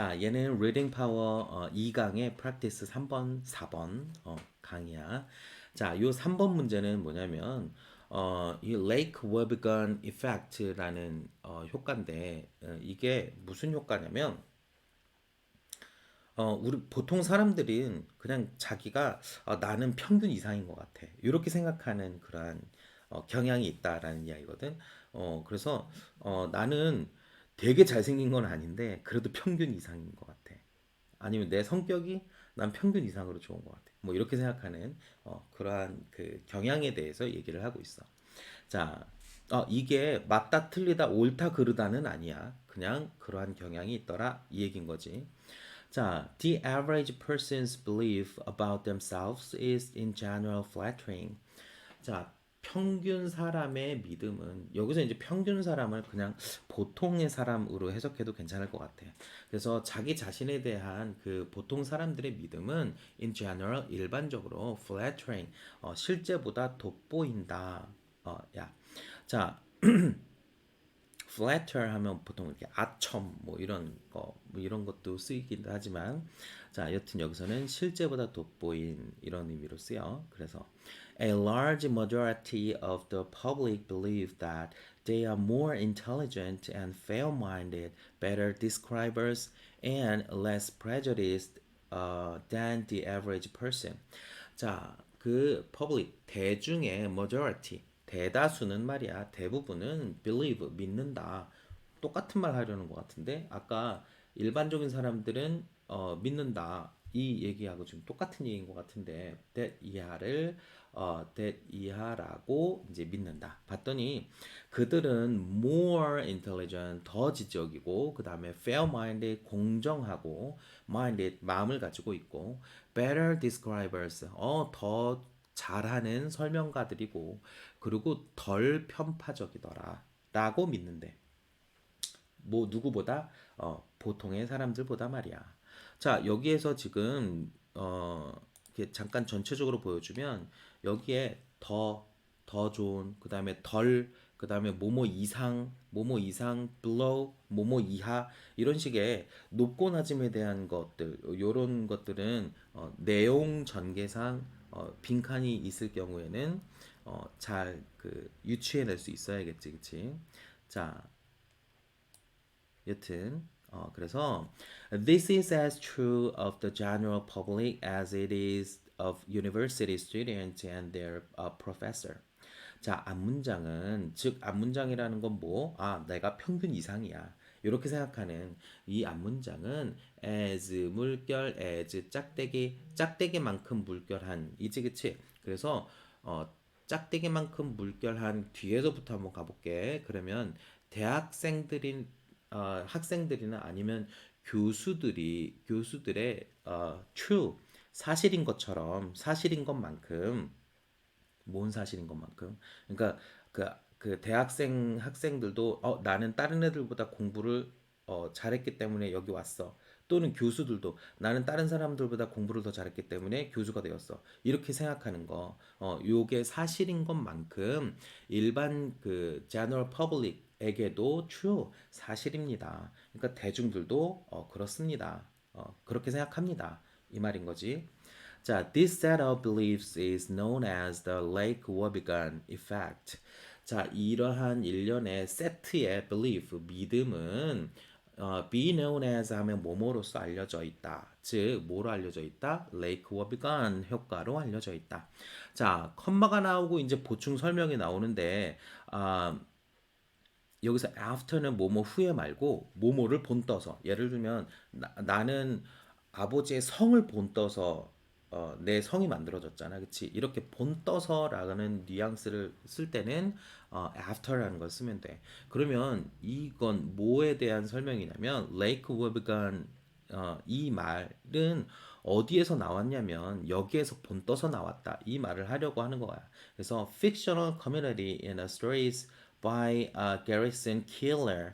자, 얘는 reading power 어, 2강의 practice 3번, 4번 어, 강의야. 자, 요 3번 문제는 뭐냐면 어, 이 Lake Wobegon Effect라는 어, 효과인데 어, 이게 무슨 효과냐면 어, 우리 보통 사람들은 그냥 자기가 어, 나는 평균 이상인 것 같아. 이렇게 생각하는 그러한 어, 경향이 있다라는 이야기거든. 어, 그래서 어, 나는 되게 잘생긴 건 아닌데 그래도 평균 이상인 것 같아. 아니면 내 성격이 난 평균 이상으로 좋은 것 같아. 뭐 이렇게 생각하는 어, 그러한 그 경향에 대해서 얘기를 하고 있어. 자, 어, 이게 맞다 틀리다 옳다 그르다는 아니야. 그냥 그러한 경향이 있더라 이 얘긴 거지. 자, the average person's belief about themselves is in general flattering. 자, 평균 사람의 믿음은 여기서 이제 평균 사람을 그냥 보통의 사람으로 해석해도 괜찮을 것 같아. 그래서 자기 자신에 대한 그 보통 사람들의 믿음은 in general 일반적으로 flattering 어, 실제보다 돋보인다. 어, 야, 자. flatter 하면 보통 이렇게 아첨 뭐 이런 거 뭐 이런 것도 쓰이긴 하지만 자 여튼 여기서는 실제보다 돋보인 이런 의미로 쓰여 그래서 a large majority of the public believe that they are more intelligent and fair-minded, better describers, and less prejudiced uh, than the average person. 자, 그 public 대중의 majority 대다수는 말이야. 대부분은 believe 믿는다. 똑같은 말 하려는 것 같은데 아까 일반적인 사람들은 어, 믿는다. 이 얘기하고 지금 똑같은 얘기인 것 같은데 that 이하를 어, that 이하라고 이제 믿는다. 봤더니 그들은 more intelligent 더 지적이고 그 다음에 fair-minded 공정하고 minded 마음을 가지고 있고 better describers 어더 잘하는 설명가들이고 그리고 덜 편파적이더라 라고 믿는데 뭐 누구보다 어, 보통의 사람들보다 말이야. 자 여기에서 지금 어, 잠깐 전체적으로 보여주면 여기에 더 더 좋은 그 다음에 덜 그 다음에 뭐뭐 이상 뭐뭐 이상 below 뭐뭐 이하 이런 식의 높고 낮음에 대한 것들 요런 것들은 어, 내용 전개상 어, 빈칸이 있을 경우에는 어, 잘 그 유추해낼 수 있어야겠지, 그치? 자, 여튼 어, 그래서 this is as true of the general public as it is of university students and their uh, professor. 자, 앞문장은 즉 앞문장이라는 건 뭐? 아, 내가 평균 이상이야. 이렇게 생각하는 이 앞문장은 as 물결 as 짝대기 짝대기만큼 물결한 이지 그치? 그래서 어 짝대기만큼 물결한 뒤에서부터 한번 가볼게. 그러면 대학생들인 어, 학생들이나 아니면 교수들이 교수들의 어, true 사실인 것처럼 사실인 것만큼 뭔 사실인 것만큼 그러니까 그, 그 대학생 학생들도 어 나는 다른 애들보다 공부를 어, 잘했기 때문에 여기 왔어. 또는 교수들도 나는 다른 사람들보다 공부를 더 잘했기 때문에 교수가 되었어. 이렇게 생각하는 거. 어, 요게 사실인 것만큼 일반 그 general public에게도 true 사실입니다. 그러니까 대중들도 어, 그렇습니다. 어, 그렇게 생각합니다. 이 말인 거지. 자, this set of beliefs is known as the Lake Wobegon effect. 자, 이러한 일련의 세트의 belief, 믿음은 어, be known as 하면 뭐뭐로서 알려져 있다. 즉, 뭐로 알려져 있다? Lake Wobegon 효과로 알려져 있다. 자, 컴마가 나오고 이제 보충 설명이 나오는데, 아, 여기서 after는 뭐뭐 후에 말고 뭐뭐를 본떠서 예를 들면 나, 나는 아버지의 성을 본떠서 어, 내 성이 만들어졌잖아, 그치? 이렇게 본떠서라는 뉘앙스를 쓸 때는 어, after라는 걸 쓰면 돼. 그러면 이건 뭐에 대한 설명이냐면 Lake Wobegon 어, 이 말은 어디에서 나왔냐면 여기에서 본 떠서 나왔다 이 말을 하려고 하는 거야. 그래서 fictional community in a stories by uh, Garrison Keillor.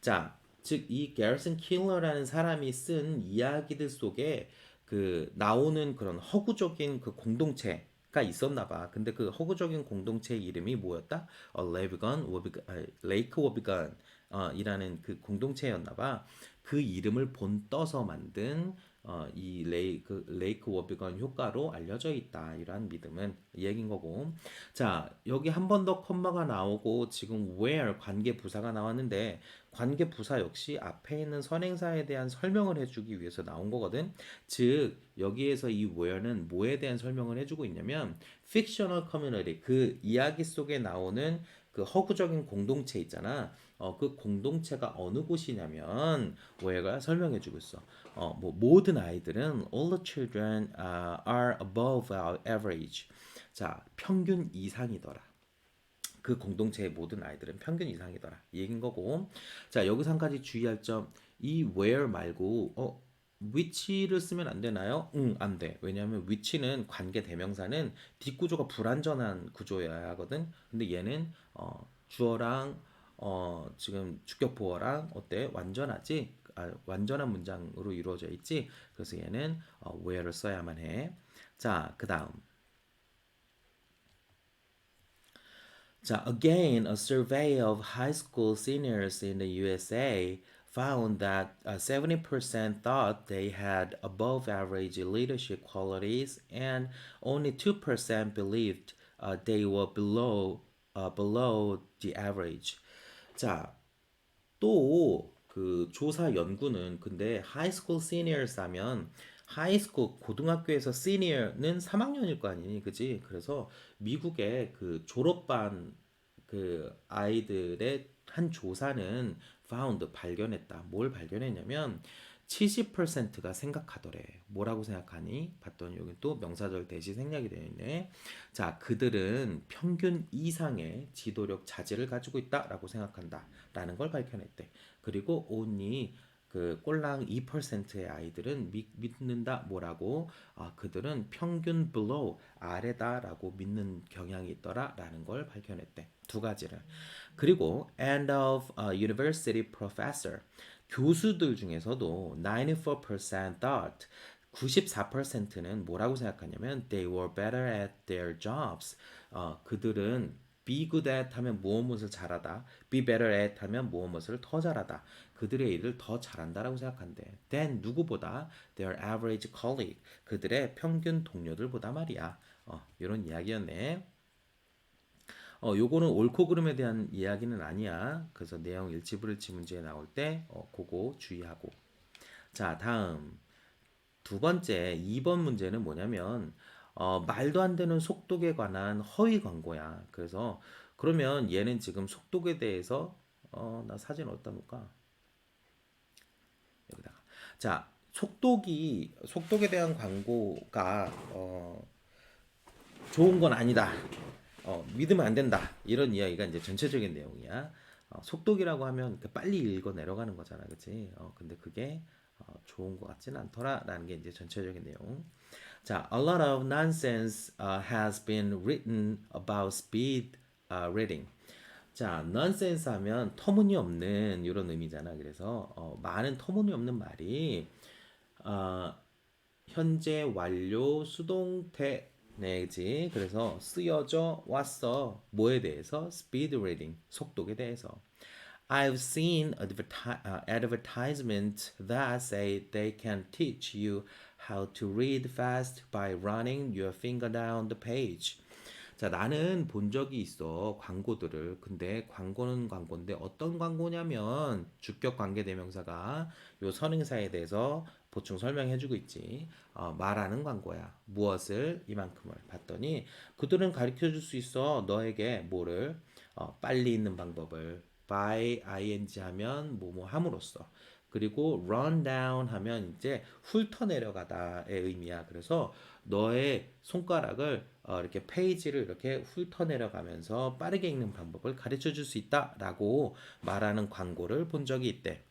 자, 즉 이 Garrison Keillor라는 사람이 쓴 이야기들 속에 그 나오는 그런 허구적인 그 공동체 가 있었나 봐. 근데 그 허구적인 공동체 이름이 뭐였다? 어, 레비건, 워비건, 레이크 워비건 어, 이라는 그 공동체였나 봐. 그 이름을 본떠서 만든 어, 이 레이크, 레이크 워비건 효과로 알려져 있다. 이러한 믿음은 이 얘긴 거고. 자, 여기 한 번 더 컴마가 나오고 지금 where 관계 부사가 나왔는데 관계 부사 역시 앞에 있는 선행사에 대한 설명을 해주기 위해서 나온 거거든. 즉 여기에서 이 where는 뭐에 대한 설명을 해주고 있냐면 fictional community 그 이야기 속에 나오는 그 허구적인 공동체 있잖아. 어, 그 공동체가 어느 곳이냐면 where가 설명해 주고 있어. 어, 뭐 모든 아이들은 all the children uh, are above our average. 자, 평균 이상이더라. 그 공동체의 모든 아이들은 평균 이상이더라. 이 얘긴 거고. 자, 여기서 한 가지 주의할 점. 이 where 말고 어 which를 쓰면 안 되나요? 응, 안 돼. 왜냐하면 which는 관계 대명사는 뒷구조가 불완전한 구조여야 하거든. 근데 얘는 어 주어랑 어 지금 주격 보어랑 어때? 완전하지? 아, 완전한 문장으로 이루어져 있지. 그래서 얘는 어, where를 써야만 해. 자, 그다음. 자, again, a survey of high school seniors in the USA found that uh, 70% thought they had above average leadership qualities and only 2% believed uh, they were below uh, below the average. 자, 또 그 조사 연구는 근데 하이스쿨 시니어스 하면 하이스쿨 고등학교에서 시니어는 3학년일 거 아니니 그지? 그래서 미국의 그 졸업반 그 아이들의 한 조사는 found 발견했다. 뭘 발견했냐면 70%가 생각하더래. 뭐라고 생각하니? 봤더니 여기 또 명사절 대시 생략이 되어 있네. 자, 그들은 평균 이상의 지도력 자질을 가지고 있다라고 생각한다. 라는 걸 밝혀냈대. 그리고 only 그 꼴랑 2%의 아이들은 믿, 믿는다 뭐라고? 아, 그들은 평균 below 아래다라고 믿는 경향이 있더라라는 걸 밝혀냈대. 두 가지를. 그리고 end of a university professor. 교수들 중에서도 94% thought 94%는 뭐라고 생각하냐면 they were better at their jobs. 어, 그들은 be good at 하면 무엇 무엇을 잘하다 be better at 하면 무엇 무엇을 더 잘하다 그들의 일을 더 잘한다라고 생각한대 than 누구보다 their average colleague 그들의 평균 동료들보다 말이야 어, 이런 이야기였네 어, 요거는 옳고 그름에 대한 이야기는 아니야. 그래서 내용 일치불일치 문제에 나올 때 어, 그거 주의하고. 자, 다음 두 번째 2번 문제는 뭐냐면 어, 말도 안 되는 속독에 관한 허위 광고야. 그래서 그러면 얘는 지금 속독에 대해서 어, 나 사진 어디다 놓을까? 자, 속독이 속독에 대한 광고가 어, 좋은 건 아니다. 어, 믿으면 안 된다. 이런 이야기가 이제 전체적인 내용이야. 어, 속독이라고 하면 그 빨리 읽어 내려가는 거잖아, 그렇지? 어, 근데 그게 어, 좋은 것 같지는 않더라라는 게 이제 전체적인 내용. 자, a lot of nonsense uh, has been written about speed uh, reading. 자, nonsense 하면 터무니없는 이런 의미잖아. 그래서 어, 많은 터무니없는 말이 어, 현재 완료 수동태 네지. 그래서 쓰여져 왔어. 뭐에 대해서? Speed reading. 속독에 대해서. I've seen adverti- uh, advertisements that say they can teach you how to read fast by running your finger down the page. 자, 나는 본 적이 있어. 광고들을. 근데 광고는 광고인데 어떤 광고냐면 주격 관계 대명사가 요 선행사에 대해서 보충 설명해 주고 있지. 어, 말하는 광고야. 무엇을 이만큼을 봤더니 그들은 가르쳐 줄 수 있어. 너에게 뭐를 어, 빨리 있는 방법을 by ing 하면 뭐뭐 함으로써 그리고 run down 하면 이제 훑어 내려가다의 의미야. 그래서 너의 손가락을 어, 이렇게 페이지를 이렇게 훑어 내려가면서 빠르게 읽는 방법을 가르쳐 줄 수 있다 라고 말하는 광고를 본 적이 있대.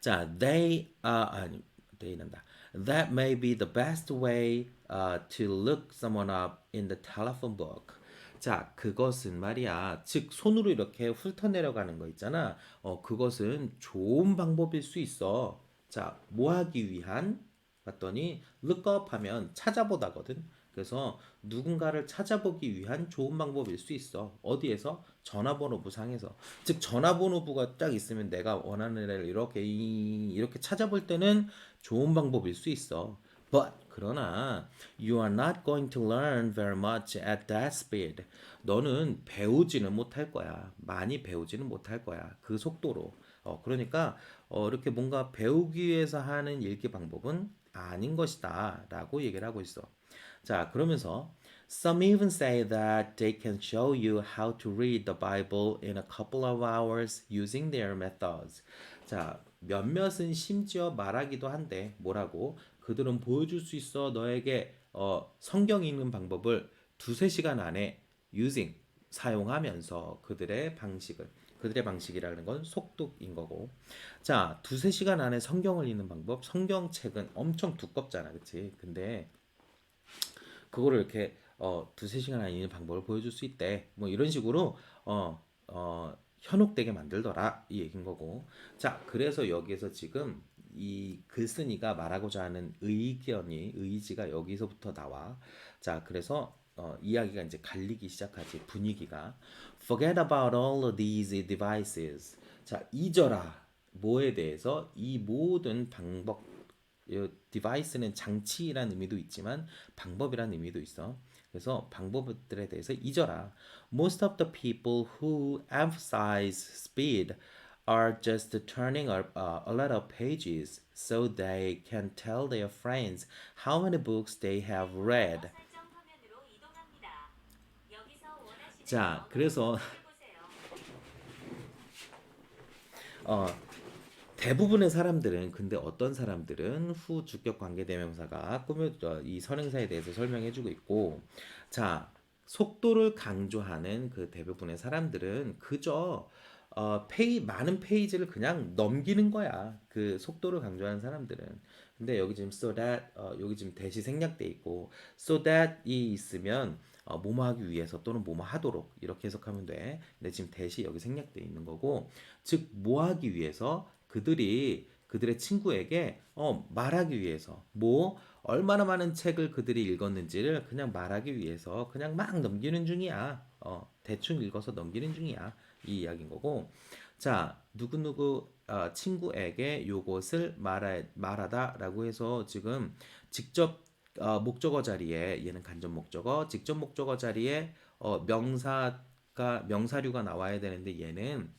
자, they uh, 아니, they는다. That may be the best way uh, to look someone up in the telephone book. 자, 그것은 말이야. 즉 손으로 이렇게 훑어 내려가는 거 있잖아. 어, 그것은 좋은 방법일 수 있어. 자, 뭐 하기 위한? 봤더니 look 하면 찾아보다거든. 그래서 누군가를 찾아보기 위한 좋은 방법일 수 있어. 어디에서? 전화번호부 상에서 즉 전화번호부가 딱 있으면 내가 원하는 애를 이렇게 이- 이렇게 찾아볼 때는 좋은 방법일 수 있어. But 그러나 you are not going to learn very much at that speed. 너는 배우지는 못할 거야. 많이 배우지는 못할 거야. 그 속도로. 어 그러니까 어 이렇게 뭔가 배우기 위해서 하는 읽기 방법은 아닌 것이다 라고 얘기를 하고 있어. 자, 그러면서 some even say that they can show you how to read the Bible in a couple of hours using their methods. 자, 몇몇은 심지어 말하기도 한데 뭐라고? 그들은 보여줄 수 있어 너에게 어, 성경 읽는 방법을 두세 시간 안에 using 사용하면서 그들의 방식을 그들의 방식이라는 건 속독인 거고 자 두세 시간 안에 성경을 읽는 방법 성경책은 엄청 두껍잖아 그치 근데 그거를 이렇게 어, 두세 시간 안에 읽는 방법을 보여줄 수 있대. 뭐 이런 식으로 어, 어, 현혹되게 만들더라 이 얘긴 거고. 자, 그래서 여기에서 지금 이 글쓴이가 말하고자 하는 의견이 의지가 여기서부터 나와. 자, 그래서 어, 이야기가 이제 갈리기 시작하지 분위기가. Forget about all these devices. 자, 잊어라. 뭐에 대해서 이 모든 방법 이 디바이스는 장치라는 의미도 있지만 방법이라는 의미도 있어. 그래서 방법들에 대해서 잊어라. Most of the people who emphasize speed are just turning a, uh, a lot of pages so they can tell their friends how many books they have read. 설정 화면으로 이동합니다. 여기서 원하시는 자, 거 그래서. 어, 대부분의 사람들은 근데 어떤 사람들은 후 주격 관계 대명사가 꾸며져 이 선행사에 대해서 설명해 주고 있고 자 속도를 강조하는 그 대부분의 사람들은 그저 어, 페이 많은 페이지를 그냥 넘기는 거야 그 속도를 강조하는 사람들은 근데 여기 지금 so that 어, 여기 지금 대시 생략돼 있고 so that이 있으면 어, 뭐뭐 하기 위해서 또는 뭐뭐 하도록 이렇게 해석하면 돼 근데 지금 대시 여기 생략돼 있는 거고 즉 뭐 하기 위해서 그들이 그들의 친구에게 어, 말하기 위해서 뭐 얼마나 많은 책을 그들이 읽었는지를 그냥 말하기 위해서 그냥 막 넘기는 중이야. 어, 대충 읽어서 넘기는 중이야. 이 이야기인 거고. 자, 누구누구 어, 친구에게 요것을 말하, 말하다라고 해서 지금 직접 어, 목적어 자리에 얘는 간접 목적어, 직접 목적어 자리에 어, 명사가 명사류가 나와야 되는데 얘는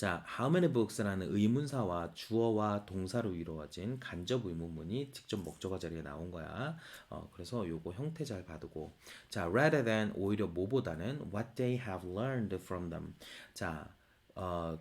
자, how many books라는 의문사와 주어와 동사로 이루어진 간접 의문문이 직접 목적어 자리에 나온 거야. 어, 그래서 요거 형태 잘 봐두고. 자, rather than 오히려 뭐보다는 what they have learned from them. 자, 어,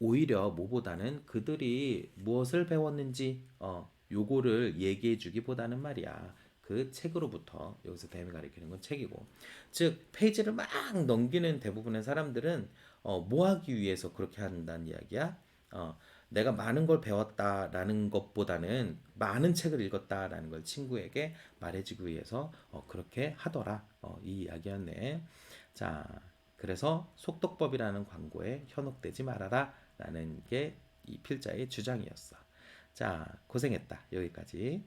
오히려 뭐보다는 그들이 무엇을 배웠는지 어, 요거를 얘기해 주기보다는 말이야. 그 책으로부터 여기서 댐이 가리키는 건 책이고. 즉 페이지를 막 넘기는 대부분의 사람들은 어, 뭐 하기 위해서 그렇게 한다는 이야기야? 어, 내가 많은 걸 배웠다라는 것보다는 많은 책을 읽었다라는 걸 친구에게 말해주기 위해서 어, 그렇게 하더라. 어, 이 이야기였네. 자 그래서 속독법이라는 광고에 현혹되지 말아라 라는 게 이 필자의 주장이었어 자 고생했다. 여기까지